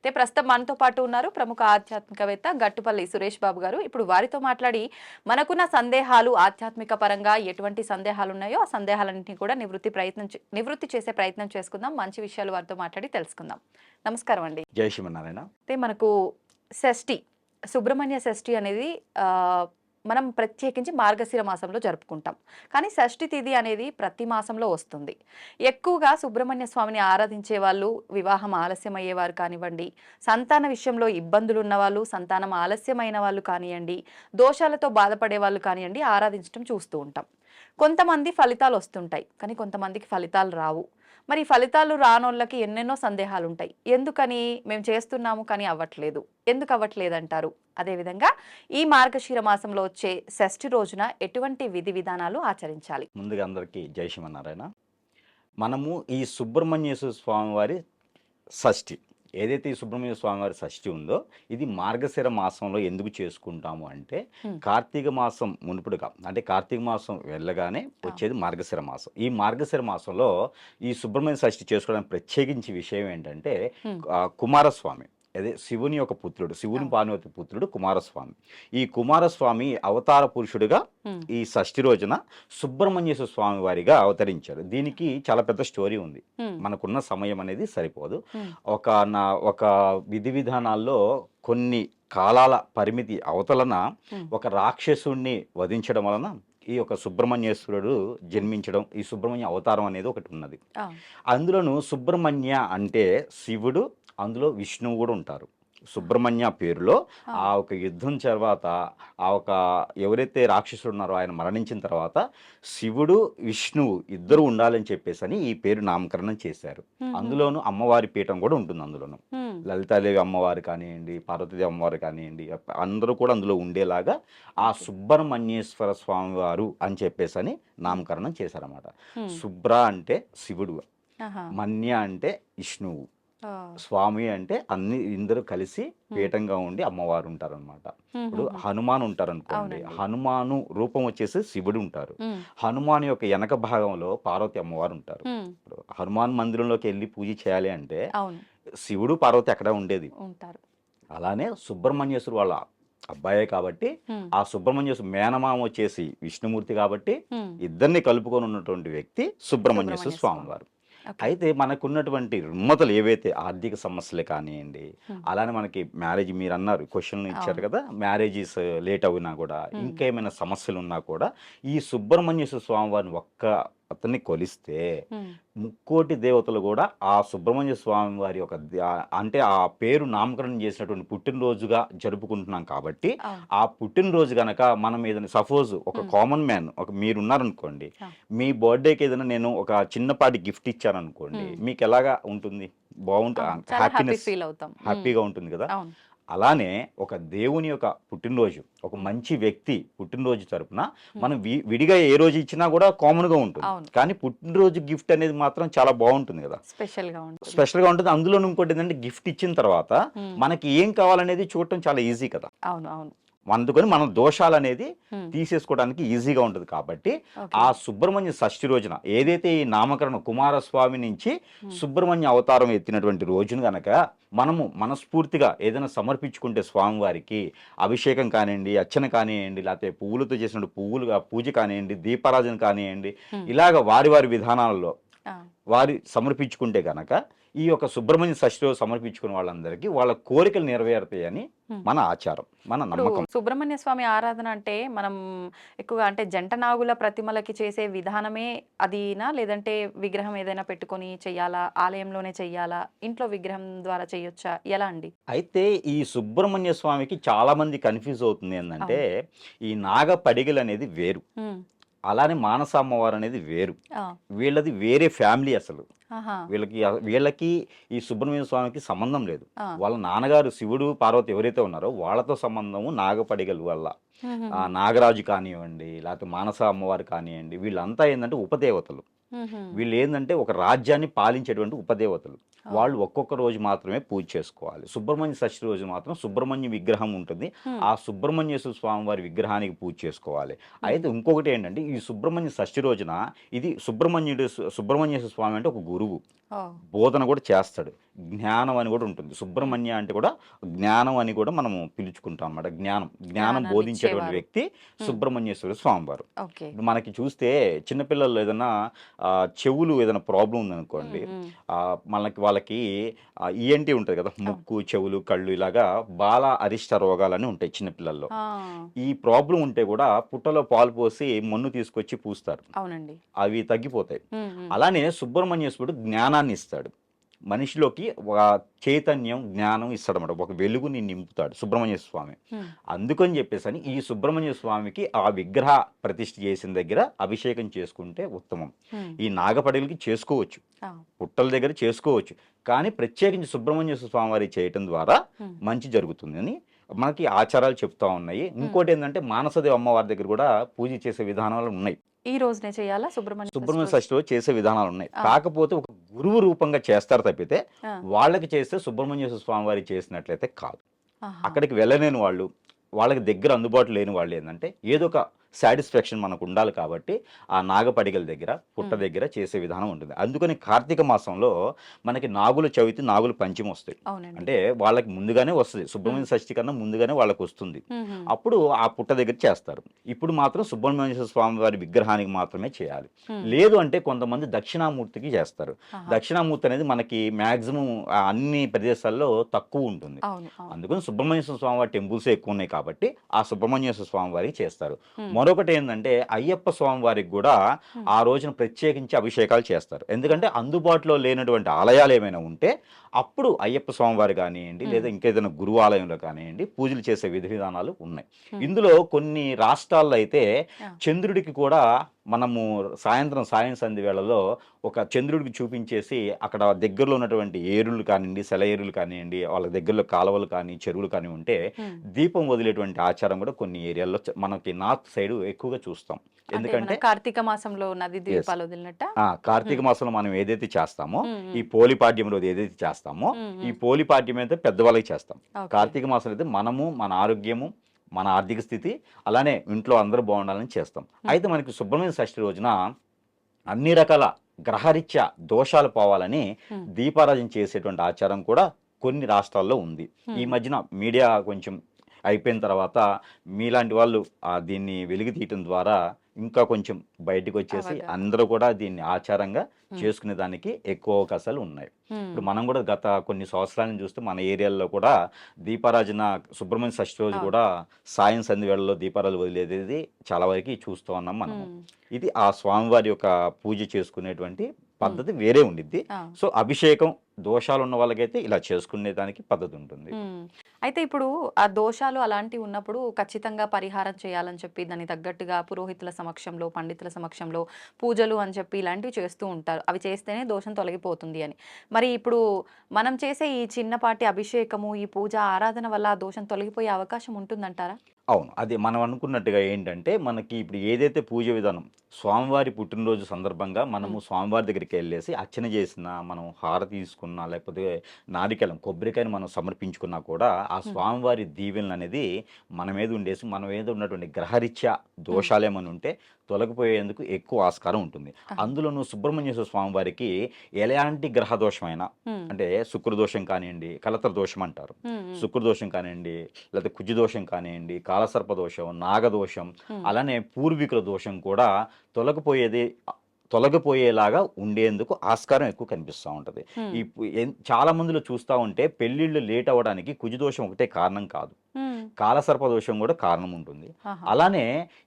అయితే ప్రస్తుతం మనతో పాటు ఉన్నారు ప్రముఖ ఆధ్యాత్మికవేత్త గట్టుపల్లి సురేష్ బాబు గారు. ఇప్పుడు వారితో మాట్లాడి మనకున్న సందేహాలు ఆధ్యాత్మిక పరంగా ఎటువంటి సందేహాలు ఉన్నాయో ఆ సందేహాలన్నింటినీ కూడా నివృత్తి ప్రయత్నం నివృత్తి చేసే ప్రయత్నం చేసుకుందాం. మంచి విషయాలు వారితో మాట్లాడి తెలుసుకుందాం. నమస్కారం అండి. జై శ్రీమన్నారాయణ. అయితే మనకు షష్ఠి సుబ్రహ్మణ్య షష్ఠి అనేది మనం ప్రత్యేకించి మార్గశిర మాసంలో జరుపుకుంటాం. కానీ షష్ఠి తిథి అనేది ప్రతి మాసంలో వస్తుంది. ఎక్కువగా సుబ్రహ్మణ్య స్వామిని ఆరాధించే వాళ్ళు వివాహం ఆలస్యం అయ్యేవారు కానివ్వండి సంతాన విషయంలో ఇబ్బందులు ఉన్నవాళ్ళు సంతానం ఆలస్యమైన వాళ్ళు కానివ్వండి దోషాలతో బాధపడే వాళ్ళు కానివ్వండి ఆరాధించడం చూస్తూ ఉంటాం. కొంతమంది ఫలితాలు వస్తుంటాయి. కానీ కొంతమందికి ఫలితాలు రావు. మరి ఫలితాలు రానోళ్ళకి ఎన్నెన్నో సందేహాలు ఉంటాయి ఎందుకని మేము చేస్తున్నాము కానీ అవ్వట్లేదు. ఎందుకు అవ్వట్లేదు అంటారు అదేవిధంగా ఈ మార్గశీర మాసంలో వచ్చే షష్ఠి రోజున ఎటువంటి విధి విధానాలు ఆచరించాలి? ముందుగా అందరికీ జై శ్రీమన్నారాయణ. మనము ఈ సుబ్రహ్మణ్యేశ్వర స్వామివారి షష్ఠి. ఏదైతే ఈ సుబ్రహ్మణ్య స్వామి వారి షష్ఠి ఉందో ఇది మార్గశిర మాసంలో ఎందుకు చేసుకుంటాము అంటే. కార్తీక మాసం మునుపుడుగా అంటే కార్తీక మాసం వెళ్ళగానే వచ్చేది మార్గశిర మాసం. ఈ మార్గశిర మాసంలో ఈ సుబ్రహ్మణ్య షష్ఠి చేసుకోవడానికి ప్రత్యేకించి విషయం ఏంటంటే కుమారస్వామి. అదే శివుని యొక్క పుత్రుడు శివుని. పార్వతి పుత్రుడు కుమారస్వామి ఈ కుమారస్వామి అవతార పురుషుడిగా. ఈ షష్ఠి రోజున సుబ్రహ్మణ్యేశ్వర స్వామి వారిగా అవతరించారు దీనికి చాలా పెద్ద స్టోరీ ఉంది. మనకున్న సమయం అనేది సరిపోదు. ఒక నా ఒక విధి విధానాల్లో కొన్ని కాలాల పరిమితి అవతలన. ఒక రాక్షసుణ్ణి వధించడం వలన ఈ యొక్క సుబ్రహ్మణ్యేశ్వరుడు జన్మించడం ఈ సుబ్రహ్మణ్య అవతారం అనేది ఒకటి ఉన్నది అందులోను సుబ్రహ్మణ్య అంటే శివుడు అందులో విష్ణువు కూడా ఉంటారు సుబ్రహ్మణ్య పేరులో ఆ. ఒక యుద్ధం తర్వాత ఆ ఒక ఎవరైతే రాక్షసుడు ఉన్నారో ఆయన మరణించిన తర్వాత శివుడు విష్ణువు ఇద్దరు ఉండాలని చెప్పేసి అని ఈ పేరు నామకరణం చేశారు. అందులోను అమ్మవారి పీఠం కూడా ఉంటుంది అందులోను. లలితాదేవి అమ్మవారు కానివ్వండి పార్వతీదేవి అమ్మవారు కానివ్వండి అందరూ కూడా అందులో ఉండేలాగా ఆ సుబ్రహ్మణ్యేశ్వర స్వామి వారు అని చెప్పేసి అని నామకరణం చేశారన్నమాట. శుభ్ర అంటే శివుడు. మన్య అంటే విష్ణువు. స్వామి అంటే అన్ని ఇందరూ కలిసి పీఠంగా ఉండి అమ్మవారు ఉంటారన్నమాట హ్మ్. ఇప్పుడు. హనుమాన్ ఉంటారు అనుకోండి. హనుమాను రూపం వచ్చేసి శివుడు ఉంటారు. హనుమాన్ యొక్క వెనక భాగంలో పార్వతి అమ్మవారు ఉంటారు. ఇప్పుడు హనుమాన్ మందిరంలోకి వెళ్ళి పూజ చేయాలి అంటే శివుడు పార్వతి అక్కడ ఉండేది ఉంటారు అలానే సుబ్రహ్మణ్యేశ్వరు వాళ్ళ అబ్బాయే కాబట్టి. ఆ సుబ్రహ్మణ్యేశ్వరు మేనమామ వచ్చేసి విష్ణుమూర్తి కాబట్టి. ఇద్దరిని కలుపుకొని ఉన్నటువంటి వ్యక్తి సుబ్రహ్మణ్యేశ్వర సుబ్రహ్మణ్య అయితే మనకున్నటువంటి రుమ్మతలు ఏవైతే ఆర్థిక సమస్యలు కానివ్వండి. అలానే మనకి మ్యారేజ్ మీరు అన్నారు క్వశ్చన్ ఇచ్చారు. కదా మ్యారేజెస్ లేట్ అయినా కూడా. ఇంకేమైనా సమస్యలు ఉన్నా కూడా ఈ సుబ్రహ్మణ్యేశ్వర స్వామి వారిని ఒక్క అతన్ని కొలిస్తే. ముక్కోటి దేవతలు కూడా ఆ సుబ్రహ్మణ్య స్వామి వారి యొక్క అంటే ఆ పేరు నామకరణం చేసినటువంటి పుట్టినరోజుగా జరుపుకుంటున్నాం కాబట్టి ఆ పుట్టినరోజు గనక మనం ఏదైనా సపోజ్ ఒక. కామన్ మ్యాన్ ఒక మీరున్నారనుకోండి. మీ బర్త్డేకి ఏదైనా నేను ఒక చిన్నపాటి గిఫ్ట్ ఇచ్చాను అనుకోండి Hmm. మీకు ఎలాగా ఉంటుంది బాగుంటుంది హ్యాపీనెస్ ఫీల్ అవుతాం హ్మ్. హ్యాపీగా ఉంటుంది కదా అలానే ఒక దేవుని యొక్క పుట్టినరోజు ఒక మంచి వ్యక్తి పుట్టినరోజు తరపున మనం విడిగా ఏ రోజు ఇచ్చినా కూడా కామన్గా ఉంటుంది. కానీ పుట్టినరోజు గిఫ్ట్ అనేది మాత్రం చాలా బాగుంటుంది కదా. స్పెషల్గా ఉంటుంది. స్పెషల్గా ఉంటుంది. అందులో ఇంకోటి ఏంటంటే గిఫ్ట్ ఇచ్చిన తర్వాత. మనకి ఏం కావాలనేది చూడటం చాలా ఈజీ కదా. అవును అవును. అందుకని మనం దోషాలు అనేది. తీసేసుకోవడానికి ఈజీగా ఉంటుంది కాబట్టి. ఆ సుబ్రహ్మణ్య షష్ఠి రోజున ఏదైతే ఈ నామకరణం కుమారస్వామి నుంచి. సుబ్రహ్మణ్య అవతారం ఎత్తినటువంటి రోజున గనక మనము మనస్ఫూర్తిగా ఏదైనా సమర్పించుకుంటే స్వామివారికి అభిషేకం కానివ్వండి అర్చన కానివ్వండి లేకపోతే పువ్వులతో చేసిన పువ్వులుగా పూజ కానివ్వండి దీపారాజన కానివ్వండి. ఇలాగ వారి వారి విధానాలలో. వారి సమర్పించుకుంటే గనక ఈ యొక్క సుబ్రహ్మణ్య షష్ఠిలో సమర్పించుకున్న వాళ్ళందరికీ వాళ్ళ కోరికలు నెరవేరుతాయని. మన ఆచారం మన నమ్మకం. సుబ్రహ్మణ్య స్వామి ఆరాధన అంటే మనం ఎక్కువగా అంటే జంట నాగుల ప్రతిమలకి చేసే విధానమే అదినా? లేదంటే విగ్రహం ఏదైనా పెట్టుకొని చెయ్యాలా? ఆలయంలోనే చెయ్యాలా? ఇంట్లో విగ్రహం ద్వారా చేయొచ్చా ఎలా అండి? అయితే ఈ సుబ్రహ్మణ్య స్వామికి చాలా మంది కన్ఫ్యూజ్ అవుతుంది ఏంటంటే ఈ నాగ పడిగలు అనేది వేరు. అలానే మానస అమ్మవారు అనేది వేరు. వీళ్ళది వేరే ఫ్యామిలీ అసలు. వీళ్ళకి వీళ్ళకి ఈ సుబ్రహ్మణ్య స్వామికి సంబంధం లేదు. వాళ్ళ నాన్నగారు శివుడు పార్వతి ఎవరైతే ఉన్నారో వాళ్ళతో సంబంధము నాగపడిగలు వల్ల నాగరాజు కానివ్వండి లేకపోతే మానస అమ్మవారు కానివ్వండి వీళ్ళంతా ఏంటంటే ఉపదేవతలు. వీళ్ళు ఏంటంటే ఒక రాజ్యాన్ని పాలించేటువంటి ఉపదేవతలు. వాళ్ళు ఒక్కొక్క రోజు మాత్రమే పూజ చేసుకోవాలి. సుబ్రహ్మణ్య షష్ఠి రోజు మాత్రం సుబ్రహ్మణ్య విగ్రహం ఉంటుంది. ఆ సుబ్రహ్మణ్యేశ్వర స్వామి వారి విగ్రహానికి పూజ చేసుకోవాలి. అయితే ఇంకొకటి ఏంటంటే ఈ సుబ్రహ్మణ్య షష్ఠి రోజున ఇది సుబ్రహ్మణ్యుడు సుబ్రహ్మణ్యేశ్వర స్వామి అంటే ఒక గురువు. బోధన కూడా చేస్తాడు. జ్ఞానం అని కూడా ఉంటుంది. సుబ్రహ్మణ్య అంటే కూడా జ్ఞానం అని కూడా మనము పిలుచుకుంటాం అన్నమాట. జ్ఞానం. జ్ఞానం బోధించేటువంటి. వ్యక్తి సుబ్రహ్మణ్యేశ్వర స్వామివారు. మనకి చూస్తే చిన్నపిల్లలు ఏదైనా చెవులు ఏదైనా ప్రాబ్లం ఉందనుకోండి మనకి వాళ్ళకి ఈఎన్టీ ఉంటుంది కదా ముక్కు చెవులు కళ్ళు ఇలాగా బాల అరిష్ట రోగాలని ఉంటాయి చిన్నపిల్లల్లో. ఈ ప్రాబ్లం ఉంటే కూడా పుట్టలో పాలు పోసి మన్ను తీసుకొచ్చి పూస్తారు. అవునండి. అవి తగ్గిపోతాయి. అలానే సుబ్రహ్మణ్యేశ్వరుడు జ్ఞానాన్ని ఇస్తాడు. మనిషిలోకి ఒక చైతన్యం జ్ఞానం ఇస్తాడన్నమాట. ఒక వెలుగుని నింపుతాడు సుబ్రహ్మణ్య స్వామి. అందుకని చెప్పేసి అని ఈ సుబ్రహ్మణ్య స్వామికి ఆ విగ్రహ ప్రతిష్ఠ చేసిన దగ్గర అభిషేకం చేసుకుంటే ఉత్తమం. ఈ నాగపడిలకి చేసుకోవచ్చు. పుట్టల దగ్గర చేసుకోవచ్చు. కానీ ప్రత్యేకించి సుబ్రహ్మణ్య స్వామి వారి చేయటం ద్వారా. మంచి జరుగుతుందని మనకి ఆచారాలు చెప్తా ఉన్నాయి. ఇంకోటి ఏంటంటే మానసదేవి అమ్మవారి దగ్గర కూడా పూజ చేసే విధానాలు ఉన్నాయి. ఈ రోజునే చేయాలా సుబ్రహ్మణ్య సుబ్రహ్మణ్య? షష్ఠిలో చేసే విధానాలు ఉన్నాయి. కాకపోతే ఒక గురువు రూపంగా చేస్తారు తప్పితే వాళ్ళకి చేస్తే సుబ్రహ్మణ్య స్వామి వారి చేసినట్లయితే కాదు. అక్కడికి వెళ్ళలేని వాళ్ళు వాళ్ళకి దగ్గర అందుబాటులో లేని వాళ్ళు ఏంటంటే ఏదో ఒక సాటిస్ఫాక్షన్ మనకు ఉండాలి కాబట్టి ఆ నాగపడిగల దగ్గర పుట్ట. దగ్గర చేసే విధానం ఉంటుంది. అందుకని కార్తీక మాసంలో మనకి నాగుల చవితి నాగుల పంచమి వస్తాయి. అంటే వాళ్ళకి ముందుగానే వస్తుంది. సుబ్రహ్మణ్య షష్ఠి కన్నా ముందుగానే వాళ్ళకి వస్తుంది. అప్పుడు ఆ పుట్ట దగ్గర చేస్తారు. ఇప్పుడు మాత్రం సుబ్రహ్మణ్య స్వామి వారి విగ్రహానికి మాత్రమే చేయాలి. లేదు అంటే కొంతమంది దక్షిణామూర్తికి చేస్తారు. దక్షిణామూర్తి అనేది మనకి మాక్సిమం అన్ని ప్రదేశాల్లో తక్కువ ఉంటుంది. అందుకని సుబ్రహ్మణ్యేశ్వర స్వామి వారి టెంపుల్స్ ఎక్కువ ఉన్నాయి కాబట్టి ఆ సుబ్రహ్మణ్యేశ్వర స్వామి వారికి చేస్తారు. మరొకటి ఏంటంటే అయ్యప్ప స్వామి వారికి కూడా. ఆ రోజున ప్రత్యేకించి అభిషేకాలు చేస్తారు ఎందుకంటే అందుబాటులో లేనటువంటి ఆలయాలు ఏమైనా ఉంటే అప్పుడు అయ్యప్ప స్వామి వారు కానివ్వండి. లేదా ఇంకేదైనా గురువు ఆలయంలో కానివ్వండి పూజలు చేసే విధి విధానాలు ఉన్నాయి. ఇందులో కొన్ని రాష్ట్రాల్లో అయితే. చంద్రుడికి కూడా మనము సాయంత్రం సాయం సంధి వేళలో ఒక చంద్రుడికి చూపించేసి అక్కడ దగ్గరలో ఉన్నటువంటి ఏరులు కానివ్వండి సెలయేరులు కానివ్వండి వాళ్ళ దగ్గరలో కాలువలు కానీ చెరువులు కానీ ఉంటే. దీపం వదిలేటువంటి ఆచారం కూడా కొన్ని ఏరియాల్లో మనకి నార్త్ సైడ్ ఎక్కువగా చూస్తాం ఎందుకంటే కార్తీక మాసంలో నది దీపాలు వదిలినట్ట కార్తీక మాసంలో మనం ఏదైతే చేస్తామో. ఈ పోలిపాడ్యం రోజు ఏదైతే చేస్తామో ఈ. పోలిపాడ్యం అయితే పెద్దవాళ్ళకి చేస్తాం. కార్తీక మాసం అయితే మనము మన ఆరోగ్యము మన ఆర్థిక స్థితి అలానే ఇంట్లో అందరూ బాగుండాలని చేస్తాం అయితే మనకి సుబ్రహ్మణ్య షష్ఠి రోజున అన్ని రకాల గ్రహరీత్యా దోషాలు పోవాలని. దీపారాధన చేసేటువంటి ఆచారం కూడా కొన్ని రాష్ట్రాల్లో ఉంది ఈ. మధ్యన మీడియా కొంచెం అయిపోయిన తర్వాత మీలాంటి వాళ్ళు దీన్ని వెలికి తీయటం ద్వారా ఇంకా కొంచెం బయటకు వచ్చేసి. అందరూ కూడా దీన్ని ఆచారంగా. చేసుకునే దానికి ఎక్కువ అవకాశాలు ఉన్నాయి. ఇప్పుడు మనం కూడా గత కొన్ని సంవత్సరాలను చూస్తే మన ఏరియాలో కూడా దీపారాజన సుబ్రహ్మణ్య షష్ఠి రోజు. కూడా సాయం సంధి వేళల్లో దీపారాలు వదిలేది చాలా వరకు చూస్తూ ఉన్నాం మనము. ఇది ఆ స్వామివారి యొక్క పూజ చేసుకునేటువంటి పద్ధతి వేరే ఉండిద్ది. సో అభిషేకం దోషాలు ఉన్న వాళ్ళకైతే ఇలా చేసుకునే దానికి పద్ధతి ఉంటుంది. అయితే ఇప్పుడు ఆ దోషాలు అలాంటివి ఉన్నప్పుడు ఖచ్చితంగా పరిహారం చేయాలని చెప్పి దానికి తగ్గట్టుగా పురోహితుల సమక్షంలో పండితుల సమక్షంలో పూజలు అని చెప్పి ఇలాంటివి చేస్తూ ఉంటారు. అవి చేస్తేనే దోషం తొలగిపోతుంది అని. మరి ఇప్పుడు మనం చేసే ఈ చిన్నపాటి అభిషేకము ఈ పూజ ఆరాధన వల్ల ఆ దోషం తొలగిపోయే అవకాశం ఉంటుందంటారా? అవును. అది మనం అనుకున్నట్టుగా ఏంటంటే మనకి ఇప్పుడు ఏదైతే పూజ విధానం స్వామివారి పుట్టినరోజు సందర్భంగా మనము స్వామివారి దగ్గరికి వెళ్ళేసి అర్చన చేసిన మనం హారతి తీసుకున్నా లేకపోతే నారికెలం కొబ్బరికాయని మనం సమర్పించుకున్నా కూడా ఆ స్వామివారి దీవెనలు అనేది మన మీద ఉండేసి మన మీద ఉన్నటువంటి గ్రహరీత్యా దోషాలు ఏమైనా ఉంటే తొలగిపోయేందుకు ఎక్కువ ఆస్కారం ఉంటుంది. అందులోనూ సుబ్రహ్మణ్యేశ్వర స్వామి వారికి ఎలాంటి గ్రహ దోషమైనా. అంటే శుక్రదోషం కానివ్వండి కలత్ర దోషం అంటారు. శుక్రదోషం కానివ్వండి లేకపోతే కుజదోషం కానివ్వండి కాలసర్ప దోషం నాగదోషం. అలానే పూర్వీకుల దోషం కూడా తొలగిపోయేది తొలగిపోయేలాగా ఉండేందుకు ఆస్కారం ఎక్కువ కనిపిస్తూ ఉంటుంది. ఈ చాలా మందిలో చూస్తూ ఉంటే పెళ్ళిళ్ళు లేట్ అవ్వడానికి కుజదోషం ఒకటే కారణం కాదు. కాలసర్ప దోషం కూడా కారణం ఉంటుంది. అలానే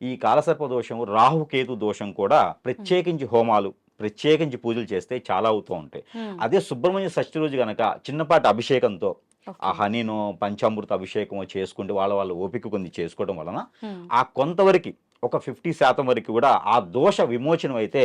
ఈ కాలసర్ప దోషం రాహుకేతు దోషం కూడా ప్రత్యేకించి హోమాలు ప్రత్యేకించి పూజలు చేస్తే చాలా అవుతూ ఉంటాయి. అదే సుబ్రహ్మణ్య షష్ఠి రోజు గనక చిన్నపాటి అభిషేకంతో. ఆ హనీనో పంచామృత అభిషేకమో చేసుకుంటే వాళ్ళ వాళ్ళ ఓపిక కొన్ని చేసుకోవడం వలన. ఆ కొంతవరకు ఒక ఫిఫ్టీ శాతం వరకు కూడా ఆ దోష విమోచనం అయితే.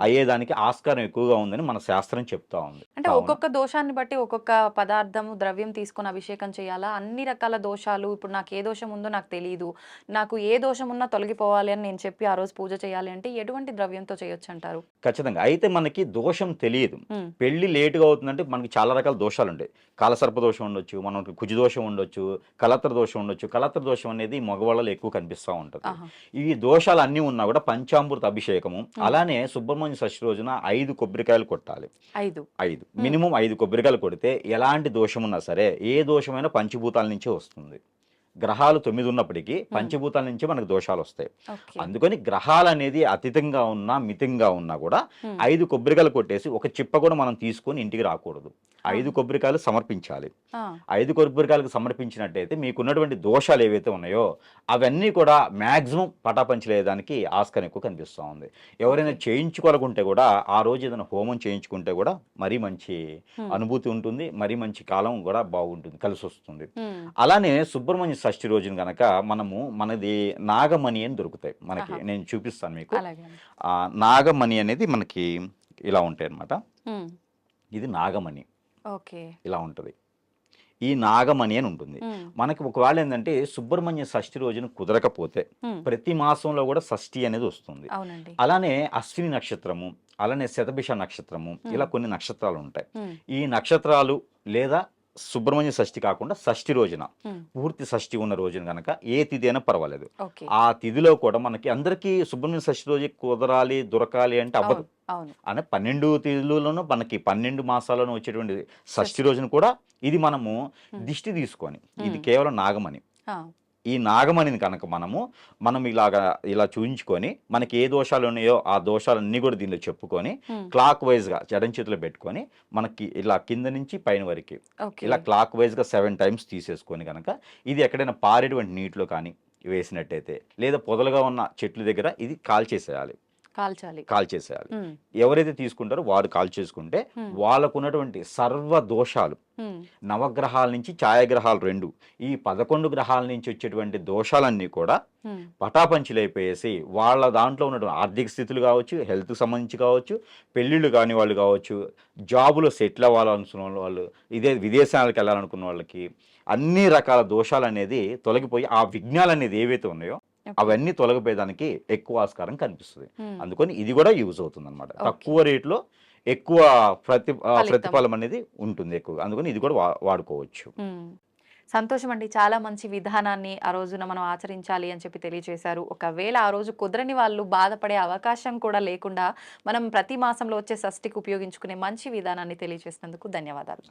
అయ్యేదానికి ఆస్కారం ఎక్కువగా ఉందని మన శాస్త్రం చెప్తా ఉంది. అంటే ఒక్కొక్క దోషాన్ని బట్టి ఒక్కొక్క పదార్థం ద్రవ్యం తీసుకొని అభిషేకం చేయాలా? అన్ని రకాల దోషాలు ఇప్పుడు నాకు ఏ దోషం ఉందో నాకు తెలియదు నాకు ఏ దోషం ఉన్నా తొలగిపోవాలి అని నేను చెప్పి ఆ రోజు పూజ చేయాలి అంటే ఎటువంటి ద్రవ్యంతో చేయొచ్చు అంటారు ఖచ్చితంగా. అయితే మనకి దోషం తెలియదు. పెళ్ళి లేటుగా అవుతుందంటే మనకి చాలా రకాల దోషాలు ఉంటాయి. కాలసర్ప దోషం ఉండొచ్చు మనకి కుజి దోషం ఉండొచ్చు కలత్ర దోషం ఉండొచ్చు. కలత్ర దోషం అనేది మగవాళ్ళలో ఎక్కువ కనిపిస్తూ ఉంటుంది. ఈ దోషాలు అన్నీ ఉన్నా కూడా పంచామృత అభిషేకము అలానే సుబ్రహ్మణ్య షష్ఠి రోజున ఐదు కొబ్బరికాయలు కొట్టాలి. ఐదు. ఐదు. మినిమం ఐదు కొబ్బరికాయలు కొడితే ఎలాంటి దోషం ఉన్నా సరే ఏ దోషమైనా పంచభూతాల నుంచే వస్తుంది. గ్రహాలు తొమ్మిది ఉన్నప్పటికీ పంచభూతాల నుంచే మనకు దోషాలు వస్తాయి. అందుకని గ్రహాలు అనేది అతీతంగా ఉన్నా మితంగా ఉన్నా కూడా. ఐదు కొబ్బరికాయలు కొట్టేసి ఒక చిప్ప కూడా మనం తీసుకొని ఇంటికి రాకూడదు. ఐదు కొబ్బరికాయలు సమర్పించాలి. ఐదు కొబ్బరికాయలకు సమర్పించినట్టయితే మీకున్నటువంటి దోషాలు ఏవైతే ఉన్నాయో అవన్నీ కూడా మ్యాక్సిమం పటాపంచలేదానికి ఆస్కారం ఎక్కువ కనిపిస్తూ ఉంది. ఎవరైనా చేయించుకోవాలనుకుంటే కూడా ఆ రోజు ఏదైనా హోమం చేయించుకుంటే కూడా మరీ మంచి. అనుభూతి ఉంటుంది మరీ మంచి కాలం కూడా బాగుంటుంది కలిసి వస్తుంది అలానే సుబ్రహ్మణ్య షష్ఠి రోజున గనక మనము మనది నాగమణి అని దొరుకుతాయి మనకి. నేను చూపిస్తాను మీకు. నాగమణి అనేది మనకి ఇలా ఉంటాయి అన్నమాట ఉమ్, ఇది నాగమణి. ఇలా ఉంటుంది. ఈ నాగమణి అని ఉంటుంది. మనకి ఒకవేళ ఏంటంటే సుబ్రహ్మణ్య షష్ఠి రోజున కుదరకపోతే ప్రతి మాసంలో కూడా షష్ఠి అనేది వస్తుంది. అలానే అశ్విని నక్షత్రము అలానే శతభిష నక్షత్రము ఇలా కొన్ని నక్షత్రాలు ఉంటాయి. ఈ నక్షత్రాలు లేదా సుబ్రహ్మణ్య షష్ఠి కాకుండా షష్ఠి రోజున పూర్తి షష్ఠి ఉన్న రోజున కనుక ఏ తిథి అయినా పర్వాలేదు ఆ తిథిలో కూడా మనకి అందరికీ సుబ్రహ్మణ్య షష్ఠి రోజు కుదరాలి దొరకాలి అంటే అవ్వదు. అంటే పన్నెండు తిథులలోనూ మనకి పన్నెండు మాసాలను వచ్చేటువంటి షష్ఠి. రోజున కూడా ఇది మనము దిష్టి తీసుకొని ఇది. కేవలం నాగమణి. ఆ, ఈ నాగమణిని కనుక మనము మనం ఇలాగా ఇలా చూయించుకొని మనకి ఏ దోషాలు ఉన్నాయో ఆ దోషాలన్నీ కూడా దీనిలో చెప్పుకొని క్లాక్ వైజ్గా జడం చేతిలో పెట్టుకొని మనకి ఇలా కింద నుంచి పైన వరకు ఇలా క్లాక్ వైజ్గా సెవెన్ టైమ్స్ తీసేసుకొని కనుక ఇది ఎక్కడైనా పారేటువంటి నీటిలో కానీ వేసినట్టయితే లేదా పొదలుగా ఉన్న చెట్ల దగ్గర ఇది కాల్ చేసేయాలి కాల్చాలి కాల్ చేసేయాలి ఎవరైతే తీసుకుంటారో వారు కాల్ చేసుకుంటే. వాళ్ళకు ఉన్నటువంటి సర్వ దోషాలు నవగ్రహాల నుంచి ఛాయాగ్రహాలు రెండు ఈ పదకొండు గ్రహాల నుంచి వచ్చేటువంటి దోషాలన్నీ కూడా పటాపంచులైపోయేసి వాళ్ళ దాంట్లో ఉన్నటువంటి ఆర్థిక స్థితులు కావచ్చు హెల్త్కి సంబంధించి కావచ్చు పెళ్ళిళ్ళు కాని వాళ్ళు కావచ్చు జాబులో సెటిల్ అవ్వాలనుకున్న వాళ్ళు ఇదే విదేశాలకు వెళ్ళాలనుకున్న వాళ్ళకి అన్ని రకాల దోషాలు అనేది తొలగిపోయి ఆ విఘ్నాలు అనేది ఏవైతే ఉన్నాయో. అవన్నీ తొలగిపోయేదానికి ఎక్కువ ఆస్కారం కనిపిస్తుంది. అందుకని ఇది కూడా యూజ్ అవుతుంది అనమాట. తక్కువ రేట్లో ఎక్కువ ప్రతి. ప్రతిఫలం అనేది ఉంటుంది ఎక్కువ అందుకని ఇది కూడా వాడుకోవచ్చు. సంతోషం అండి. చాలా మంచి విధానాన్ని ఆ రోజున మనం ఆచరించాలి అని చెప్పి తెలియజేశారు. ఒకవేళ ఆ రోజు కుదరని వాళ్ళు బాధపడే అవకాశం కూడా లేకుండా మనం ప్రతి మాసంలో వచ్చే షష్ఠికి ఉపయోగించుకునే మంచి విధానాన్ని తెలియజేసినందుకు ధన్యవాదాలు.